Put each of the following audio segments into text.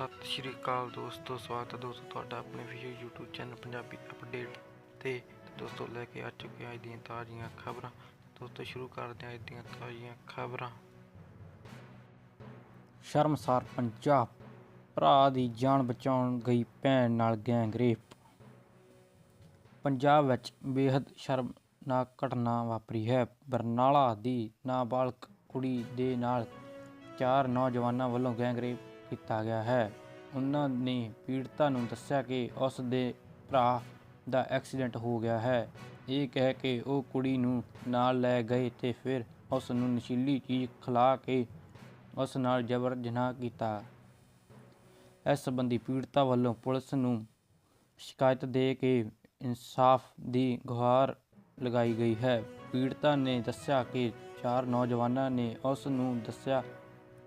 ਸਤਿ ਸ਼੍ਰੀ ਅਕਾਲ ਦੋਸਤੋ, ਸਵਾਗਤ ਹੈ ਦੋਸਤੋ ਤੁਹਾਡਾ ਆਪਣੇ video YouTube channel Punjabi update ਤੇ। ਦੋਸਤੋ, ਲੈ ਕੇ ਆ ਚੁੱਕੇ ਹਾਂ ਅੱਜ ਦੀਆਂ ਤਾਜ਼ੀਆਂ ਖਬਰਾਂ। ਦੋਸਤੋ, ਸ਼ੁਰੂ ਕਰਦੇ ਹਾਂ ਅੱਜ ਦੀਆਂ ਤਾਜ਼ੀਆਂ ਖਬਰਾਂ। ਸ਼ਰਮਸਾਰ ਪੰਜਾਬ, ਭਰਾ ਦੀ ਜਾਨ ਬਚਾਉਣ ਗਈ ਭੈਣ ਨਾਲ ਗੈਂਗਰੇਪ ਪੰਜਾਬ ਵਿੱਚ ਬੇहद ਸ਼ਰਮਨਾਕ ਘਟਨਾ ਵਾਪਰੀ ਹੈ। ਬਰਨਾਲਾ ਦੀ ਨਾਬਾਲਗ ਕੁੜੀ ਦੇ ਨਾਲ ਚਾਰ ਨੌਜਵਾਨਾਂ ਵੱਲੋਂ ਗੈਂਗਰੇਪ ਕੀਤਾ ਗਿਆ ਹੈ। ਉਹਨਾਂ ਨੇ ਪੀੜਤਾ ਨੂੰ ਦੱਸਿਆ ਕਿ ਉਸ ਦੇ ਭਰਾ ਦਾ ਐਕਸੀਡੈਂਟ ਹੋ ਗਿਆ ਹੈ। ਇਹ ਕਹਿ ਕੇ ਉਹ ਕੁੜੀ ਨੂੰ ਨਾਲ ਲੈ ਗਏ ਤੇ ਫਿਰ ਉਸ ਨੂੰ ਨਸ਼ੀਲੀ ਚੀਜ਼ ਖਿਲਾ ਕੇ ਉਸ ਨਾਲ ਜਬਰ ਜਨਾਹ ਕੀਤਾ। ਇਸ ਸੰਬੰਧੀ ਪੀੜਤਾ ਵੱਲੋਂ ਪੁਲਿਸ ਨੂੰ ਸ਼ਿਕਾਇਤ ਦੇ ਕੇ ਇਨਸਾਫ ਦੀ ਗੁਹਾਰ ਲਗਾਈ ਗਈ ਹੈ। ਪੀੜਤਾ ਨੇ ਦੱਸਿਆ ਕਿ ਚਾਰ ਨੌਜਵਾਨਾਂ ਨੇ ਉਸ ਨੂੰ ਦੱਸਿਆ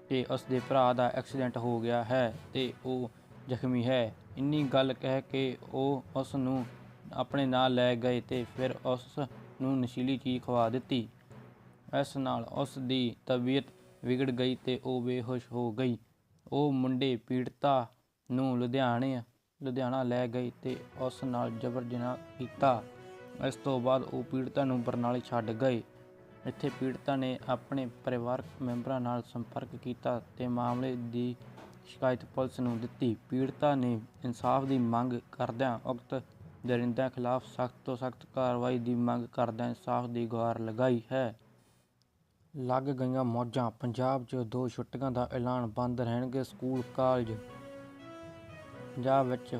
ਕਿ ਉਸ ਦੇ ਭਰਾ ਦਾ ਐਕਸੀਡੈਂਟ ਹੋ ਗਿਆ ਹੈ ਤੇ ਉਹ ਜ਼ਖਮੀ ਹੈ। ਇੰਨੀ ਗੱਲ ਕਹਿ ਕੇ ਉਹ ਉਸ ਨੂੰ ਆਪਣੇ ਨਾਲ ਲੈ ਗਏ ਤੇ ਫਿਰ ਉਸ ਨੂੰ ਨਸ਼ੀਲੀ ਚੀਜ਼ ਖਵਾ ਦਿੱਤੀ। ਇਸ ਨਾਲ ਉਸ ਦੀ ਤਬੀਅਤ ਵਿਗੜ ਗਈ ਤੇ ਉਹ ਬੇਹੋਸ਼ ਹੋ ਗਈ। ਉਹ ਮੁੰਡੇ ਪੀੜਤਾ ਨੂੰ ਲੁਧਿਆਣੇ, ਲੁਧਿਆਣਾ ਲੈ ਗਏ ਤੇ ਉਸ ਨਾਲ ਜਬਰ ਜਨਾਹ ਕੀਤਾ। ਇਸ ਤੋਂ ਬਾਅਦ ਉਹ ਪੀੜਤਾ ਨੂੰ ਬਰਨਾਲੇ ਛੱਡ ਗਏ। ਇੱਥੇ ਪੀੜਤਾ ਨੇ ਆਪਣੇ ਪਰਿਵਾਰਕ ਮੈਂਬਰਾਂ ਨਾਲ ਸੰਪਰਕ ਕੀਤਾ ਤੇ ਮਾਮਲੇ ਦੀ ਸ਼ਿਕਾਇਤ ਪੁਲਿਸ ਨੂੰ ਦਿੱਤੀ। ਪੀੜਤਾ ਨੇ ਇਨਸਾਫ ਦੀ ਮੰਗ ਕਰਦਿਆਂ ਉਕਤ ਦਰਿੰਦਿਆਂ ਖਿਲਾਫ ਸਖਤ ਤੋਂ ਸਖਤ ਕਾਰਵਾਈ ਦੀ ਮੰਗ ਕਰਦਿਆਂ ਇਨਸਾਫ ਦੀ ਗੁਹਾਰ ਲਗਾਈ ਹੈ। ਲੱਗ ਗਈਆਂ ਮੌਜਾਂ। ਪੰਜਾਬ 'ਚ ਦੋ ਛੁੱਟੀਆਂ ਦਾ ਐਲਾਨ ਬੰਦ ਰਹਿਣਗੇ ਸਕੂਲ, ਕਾਲਜ। ਪੰਜਾਬ ਵਿੱਚ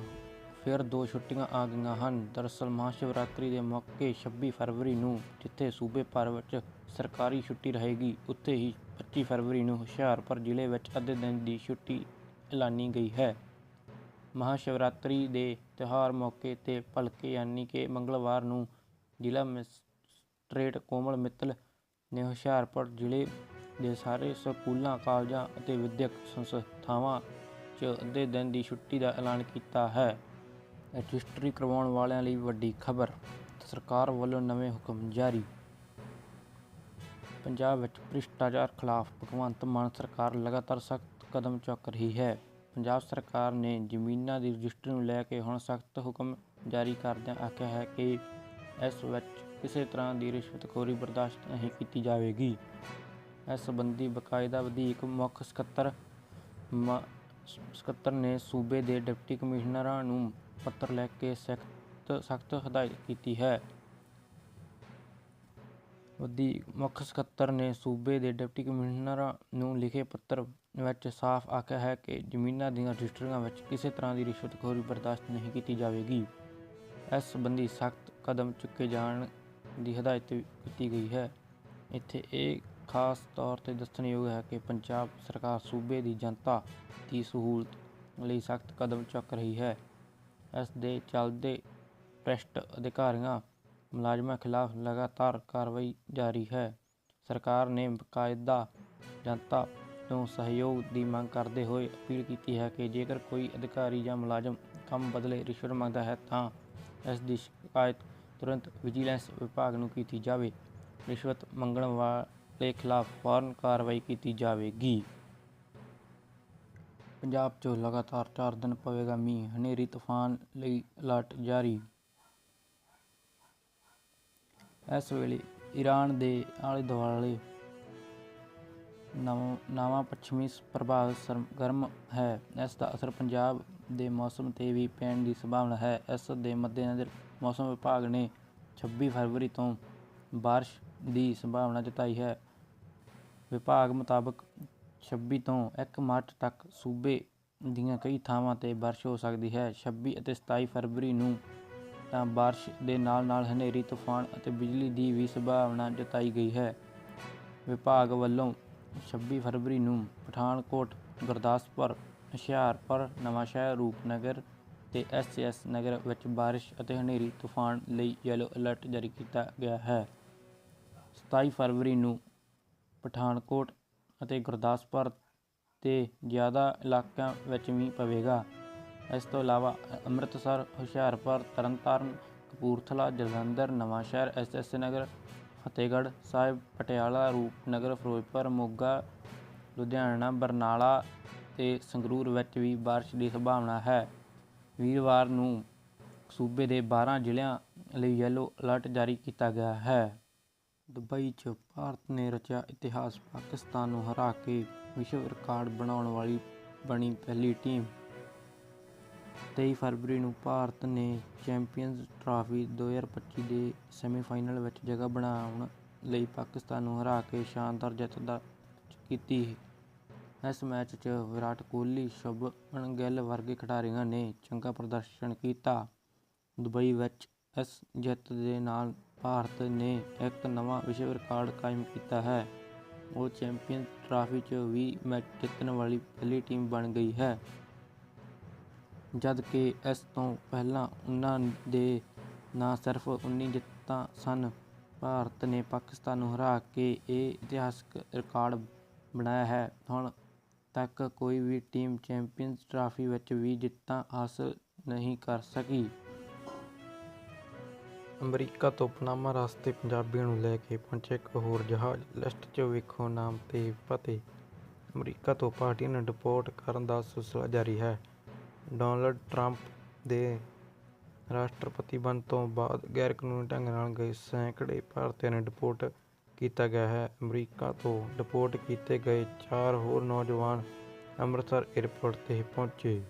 ਫਿਰ ਦੋ ਛੁੱਟੀਆਂ ਆ ਗਈਆਂ ਹਨ। ਦਰਅਸਲ ਮਹਾਸ਼ਿਵਰਾਤਰੀ ਦੇ ਮੌਕੇ 26 ਫਰਵਰੀ ਨੂੰ ਜਿੱਥੇ ਸੂਬੇ ਭਰ ਵਿੱਚ ਸਰਕਾਰੀ ਛੁੱਟੀ ਰਹੇਗੀ, ਉੱਥੇ ਹੀ 25 ਫਰਵਰੀ ਨੂੰ ਹੁਸ਼ਿਆਰਪੁਰ ਜ਼ਿਲ੍ਹੇ ਵਿੱਚ ਅੱਧੇ ਦਿਨ ਦੀ ਛੁੱਟੀ ਐਲਾਨੀ ਗਈ ਹੈ। ਮਹਾਸ਼ਿਵਰਾਤਰੀ ਦੇ ਤਿਉਹਾਰ ਮੌਕੇ ਤੇ ਭਲਕੇ ਯਾਨੀ ਕਿ ਮੰਗਲਵਾਰ ਨੂੰ ਜ਼ਿਲ੍ਹਾ ਮੈਜਿਸਟ੍ਰੇਟ ਕੋਮਲ ਮਿੱਤਲ ਨੇ ਹੁਸ਼ਿਆਰਪੁਰ ਜ਼ਿਲ੍ਹੇ ਦੇ ਸਾਰੇ ਸਕੂਲਾਂ, ਕਾਲਜਾਂ ਅਤੇ ਵਿਦਿਅਕ ਸੰਸਥਾਵਾਂ 'ਚ ਅੱਧੇ ਦਿਨ ਦੀ ਛੁੱਟੀ ਦਾ ਐਲਾਨ ਕੀਤਾ ਹੈ। ਰਜਿਸਟਰੀ ਕਰਵਾਉਣ ਵਾਲਿਆਂ ਲਈ ਵੱਡੀ ਖਬਰ, ਸਰਕਾਰ ਵੱਲੋਂ ਨਵੇਂ ਹੁਕਮ ਜਾਰੀ। ਪੰਜਾਬ ਵਿੱਚ ਭ੍ਰਿਸ਼ਟਾਚਾਰ ਖਿਲਾਫ ਭਗਵੰਤ ਮਾਨ ਸਰਕਾਰ ਲਗਾਤਾਰ ਸਖਤ ਕਦਮ ਚੁੱਕ ਰਹੀ ਹੈ। ਪੰਜਾਬ ਸਰਕਾਰ ਨੇ ਜ਼ਮੀਨਾਂ ਦੀ ਰਜਿਸਟਰੀ ਨੂੰ ਲੈ ਕੇ ਹੁਣ ਸਖਤ ਹੁਕਮ ਜਾਰੀ ਕਰਦਿਆਂ ਆਖਿਆ ਹੈ ਕਿ ਇਸ ਵਿੱਚ ਕਿਸੇ ਤਰ੍ਹਾਂ ਦੀ ਰਿਸ਼ਵਤਖੋਰੀ ਬਰਦਾਸ਼ਤ ਨਹੀਂ ਕੀਤੀ ਜਾਵੇਗੀ। ਇਸ ਸੰਬੰਧੀ ਬਕਾਇਦਾ ਵਧੀਕ ਮੁੱਖ ਸਕੱਤਰ ਮ- ਸਕੱਤਰ ਨੇ ਸੂਬੇ ਦੇ ਡਿਪਟੀ ਕਮਿਸ਼ਨਰਾਂ ਨੂੰ ਪੱਤਰ ਲੈ ਕੇ ਸਖਤ ਸਖਤ ਹਦਾਇਤ ਕੀਤੀ ਹੈ। ਵਧੀਕ ਮੁੱਖ ਸਕੱਤਰ ਨੇ ਸੂਬੇ ਦੇ ਡਿਪਟੀ ਕਮਿਸ਼ਨਰਾਂ ਨੂੰ ਲਿਖੇ ਪੱਤਰ ਵਿੱਚ ਸਾਫ਼ ਆਖਿਆ ਹੈ ਕਿ ਜ਼ਮੀਨਾਂ ਦੀਆਂ ਰਜਿਸਟਰੀਆਂ ਵਿੱਚ ਕਿਸੇ ਤਰ੍ਹਾਂ ਦੀ ਰਿਸ਼ਵਤਖੋਰੀ ਬਰਦਾਸ਼ਤ ਨਹੀਂ ਕੀਤੀ ਜਾਵੇਗੀ। ਇਸ ਸੰਬੰਧੀ ਸਖਤ ਕਦਮ ਚੁੱਕੇ ਜਾਣ ਦੀ ਹਦਾਇਤ ਕੀਤੀ ਗਈ ਹੈ। ਇੱਥੇ ਇਹ ਖਾਸ ਤੌਰ ਤੇ ਦੱਸਣਯੋਗ ਹੈ ਕਿ ਪੰਜਾਬ ਸਰਕਾਰ ਸੂਬੇ ਦੀ ਜਨਤਾ ਦੀ ਸਹੂਲਤ ਲਈ ਸਖਤ ਕਦਮ ਚੁੱਕ ਰਹੀ ਹੈ। ਇਸ ਦੇ ਚੱਲਦੇ ਭ੍ਰਿਸ਼ਟ ਅਧਿਕਾਰੀਆਂ ਮੁਲਾਜ਼ਮਾਂ ਖਿਲਾਫ ਲਗਾਤਾਰ ਕਾਰਵਾਈ ਜਾਰੀ ਹੈ। ਸਰਕਾਰ ਨੇ ਬਕਾਇਦਾ ਜਨਤਾ ਤੋਂ ਸਹਿਯੋਗ ਦੀ ਮੰਗ ਕਰਦੇ ਹੋਏ ਅਪੀਲ ਕੀਤੀ ਹੈ ਕਿ ਜੇਕਰ ਕੋਈ ਅਧਿਕਾਰੀ ਜਾਂ ਮੁਲਾਜ਼ਮ ਕੰਮ ਬਦਲੇ ਰਿਸ਼ਵਤ ਮੰਗਦਾ ਹੈ ਤਾਂ ਇਸ ਦੀ ਸ਼ਿਕਾਇਤ ਤੁਰੰਤ ਵਿਜੀਲੈਂਸ ਵਿਭਾਗ ਨੂੰ ਕੀਤੀ ਜਾਵੇ। ਰਿਸ਼ਵਤ ਮੰਗਣ ਵਾਲੇ ਖਿਲਾਫ ਫੌਰਨ ਕਾਰਵਾਈ ਕੀਤੀ ਜਾਵੇਗੀ। ਪੰਜਾਬ 'ਚ ਲਗਾਤਾਰ 4 ਦਿਨ ਪਵੇਗਾ ਮੀਂਹ ਹਨੇਰੀ ਤੂਫਾਨ ਲਈ ਅਲਰਟ ਜਾਰੀ ਇਸ ਵੇਲੇ ਈਰਾਨ ਦੇ ਆਲੇ ਦੁਆਲੇ ਨਵਾਂ ਨਵਾਂ ਪੱਛਮੀ ਪ੍ਰਭਾਵ ਸਰਗਰਮ ਹੈ ਇਸ ਦਾ ਅਸਰ ਪੰਜਾਬ ਦੇ ਮੌਸਮ ਤੇ ਵੀ ਪੈਣ ਦੀ ਸੰਭਾਵਨਾ ਹੈ ਇਸ ਦੇ ਮੱਦੇਨਜ਼ਰ ਮੌਸਮ ਵਿਭਾਗ ਨੇ 26 ਫਰਵਰੀ ਤੋਂ بارش ਦੀ ਸੰਭਾਵਨਾ ਜਤਾਈ ਹੈ ਵਿਭਾਗ ਮੁਤਾਬਕ ਛੱਬੀ ਤੋਂ ਇੱਕ ਮਾਰਚ ਤੱਕ ਸੂਬੇ ਦੀਆਂ ਕਈ ਥਾਵਾਂ ਤੇ ਬਾਰਿਸ਼ ਹੋ ਸਕਦੀ ਹੈ। ਛੱਬੀ ਅਤੇ ਸਤਾਈ ਫਰਵਰੀ ਨੂੰ ਤਾਂ ਬਾਰਿਸ਼ ਦੇ ਨਾਲ-ਨਾਲ ਹਨੇਰੀ, ਤੂਫਾਨ ਅਤੇ ਬਿਜਲੀ ਦੀ ਵੀ ਸੰਭਾਵਨਾ ਜਤਾਈ ਗਈ ਹੈ। ਵਿਭਾਗ ਵੱਲੋਂ 26 ਫਰਵਰੀ ਨੂੰ ਪਠਾਨਕੋਟ, ਗੁਰਦਾਸਪੁਰ, ਹੁਸ਼ਿਆਰਪੁਰ, ਨਵਾਂਸ਼ਹਿਰ, ਰੂਪਨਗਰ ਤੇ ਐਸਐਸ ਨਗਰ ਵਿੱਚ ਬਾਰਿਸ਼ ਅਤੇ ਹਨੇਰੀ, ਤੂਫਾਨ ਲਈ ਯੈਲੋ ਅਲਰਟ ਜਾਰੀ ਕੀਤਾ ਗਿਆ ਹੈ। 27 ਫਰਵਰੀ ਨੂੰ ਪਠਾਨਕੋਟ ਅਤੇ ਗੁਰਦਾਸਪੁਰ ਤੇ ਜ਼ਿਆਦਾ ਇਲਾਕਿਆਂ ਵਿੱਚ ਮੀਂਹ ਪਵੇਗਾ। ਇਸ ਤੋਂ ਇਲਾਵਾ, ਅੰਮ੍ਰਿਤਸਰ, ਹੁਸ਼ਿਆਰਪੁਰ, ਤਰਨਤਾਰਨ, ਕਪੂਰਥਲਾ, ਜਲੰਧਰ, ਨਵਾਂਸ਼ਹਿਰ ਐਸਐਸ ਨਗਰ, ਫਤਿਹਗੜ੍ਹ ਸਾਹਿਬ, ਪਟਿਆਲਾ, ਰੂਪਨਗਰ, ਫਿਰੋਜ਼ਪੁਰ, ਮੋਗਾ, ਲੁਧਿਆਣਾ, ਬਰਨਾਲਾ ਤੇ ਸੰਗਰੂਰ ਵਿੱਚ ਵੀ ਬਾਰਿਸ਼ ਦੀ ਸੰਭਾਵਨਾ ਹੈ। ਵੀਰਵਾਰ ਨੂੰ ਸੂਬੇ ਦੇ 12 ਜ਼ਿਲ੍ਹਿਆਂ ਲਈ ਯੈਲੋ ਅਲਰਟ ਜਾਰੀ ਕੀਤਾ ਗਿਆ ਹੈ। ਦੁਬਈ 'ਚ ਭਾਰਤ ਨੇ ਰਚਿਆ ਇਤਿਹਾਸ ਪਾਕਿਸਤਾਨ ਨੂੰ ਹਰਾ ਕੇ ਵਿਸ਼ਵ ਰਿਕਾਰਡ ਬਣਾਉਣ ਵਾਲੀ ਬਣੀ ਪਹਿਲੀ ਟੀਮ। 23 ਫਰਵਰੀ ਨੂੰ ਭਾਰਤ ਨੇ ਚੈਂਪੀਅਨਜ਼ ਟਰਾਫੀ 2025 ਦੇ ਸੈਮੀਫਾਈਨਲ ਵਿੱਚ ਜਗ੍ਹਾ ਬਣਾਉਣ ਲਈ ਪਾਕਿਸਤਾਨ ਨੂੰ ਹਰਾ ਕੇ ਸ਼ਾਨਦਾਰ ਜਿੱਤ ਦਾ ਕੀਤੀ ਇਸ ਮੈਚ 'ਚ ਵਿਰਾਟ ਕੋਹਲੀ ਸ਼ੁਭਮਨ ਗਿੱਲ ਵਰਗੇ ਖਿਡਾਰੀਆਂ ਨੇ ਚੰਗਾ ਪ੍ਰਦਰਸ਼ਨ ਕੀਤਾ। ਦੁਬਈ ਵਿੱਚ ਇਸ ਜਿੱਤ ਦੇ ਨਾਲ ਭਾਰਤ ਨੇ ਇੱਕ ਨਵਾਂ ਵਿਸ਼ਵ ਰਿਕਾਰਡ ਕਾਇਮ ਕੀਤਾ ਹੈ। ਉਹ ਚੈਂਪੀਅਨਜ਼ ਟਰਾਫੀ 'ਚ 20 ਮੈਚ ਜਿੱਤਣ ਵਾਲੀ ਪਹਿਲੀ ਟੀਮ ਬਣ ਗਈ ਹੈ। ਜਦਕਿ ਇਸ ਤੋਂ ਪਹਿਲਾਂ ਉਹਨਾਂ ਦੇ ਨਾ ਸਿਰਫ 19 ਜਿੱਤਾਂ ਸਨ, ਭਾਰਤ ਨੇ ਪਾਕਿਸਤਾਨ ਨੂੰ ਹਰਾ ਕੇ ਇਹ ਇਤਿਹਾਸਕ ਰਿਕਾਰਡ ਬਣਾਇਆ ਹੈ। ਹੁਣ ਤੱਕ ਕੋਈ ਵੀ ਟੀਮ ਚੈਂਪੀਅਨਜ਼ ਟਰਾਫੀ ਵਿੱਚ ਵੀ ਜਿੱਤਾਂ ਹਾਸਲ ਨਹੀਂ ਕਰ ਸਕੀ। ਅਮਰੀਕਾ ਤੋਂ ਪਨਾਮਾ ਰਸਤੇ ਪੰਜਾਬੀਆਂ ਨੂੰ ਲੈ ਕੇ ਪਹੁੰਚੇ ਇੱਕ ਹੋਰ ਜਹਾਜ਼। ਲਿਸਟ 'ਚ ਵੇਖੋ ਨਾਮ ਤੇ ਪਤੇ। ਅਮਰੀਕਾ ਤੋਂ ਪਾਰਟੀਆਂ ਨੂੰ ਡਿਪੋਰਟ ਕਰਨ ਦਾ ਸਿਲਸਿਲਾ ਜਾਰੀ ਹੈ। ਡੋਨਲਡ ਟਰੰਪ ਦੇ ਰਾਸ਼ਟਰਪਤੀ ਬਣਨ ਤੋਂ ਬਾਅਦ ਗੈਰਕਾਨੂੰਨੀ ਢੰਗ ਨਾਲ ਗਏ ਸੈਂਕੜੇ ਭਾਰਤੀਆਂ ਨੂੰ ਡਿਪੋਰਟ ਕੀਤਾ ਗਿਆ ਹੈ। ਅਮਰੀਕਾ ਤੋਂ ਡਿਪੋਰਟ ਕੀਤੇ ਗਏ ਚਾਰ ਹੋਰ ਨੌਜਵਾਨ ਅੰਮ੍ਰਿਤਸਰ ਏਅਰਪੋਰਟ ਤੇ ਪਹੁੰਚੇ।